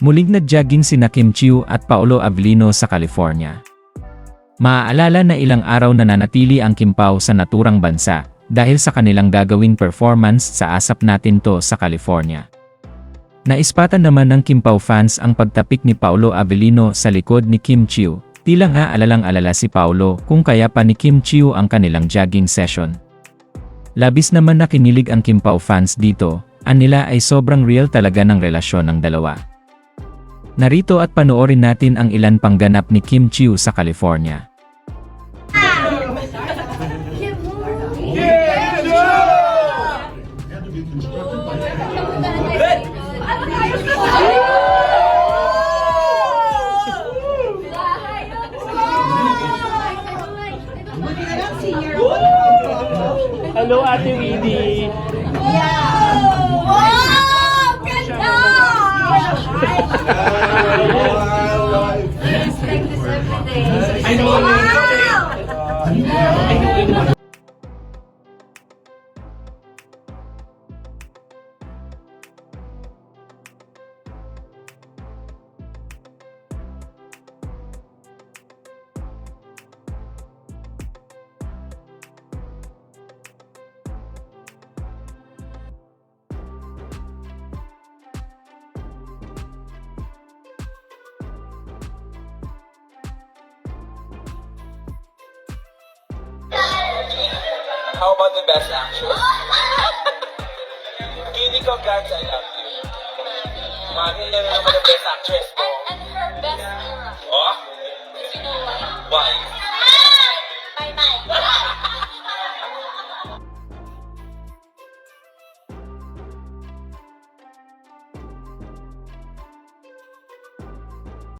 Muling nagjogging sina Kim Chiu at Paolo Avellino sa California. Maaalala na ilang araw na nanatili ang Kim Pao sa naturang bansa dahil sa kanilang gagawing performance sa Asap Natin To sa California. Naispatan naman ng Kim Pao fans ang pagtapik ni Paolo Avellino sa likod ni Kim Chiu. Tila nga alalang-alala si Paolo kung kaya pa ni Kim Chiu ang kanilang jogging session. Labis naman na kinilig ang Kim Pao fans dito, ang nila ay sobrang real talaga ng relasyon ng dalawa. Narito at panoorin natin ang ilan pang ganap ni Kim Chiu sa California. Hello, Ate Winnie. I know. How about the best actress? Kini ko, guys, I love you. Mami, yan na naman ang best actress mo. And her best era. Oh? You know why? Why?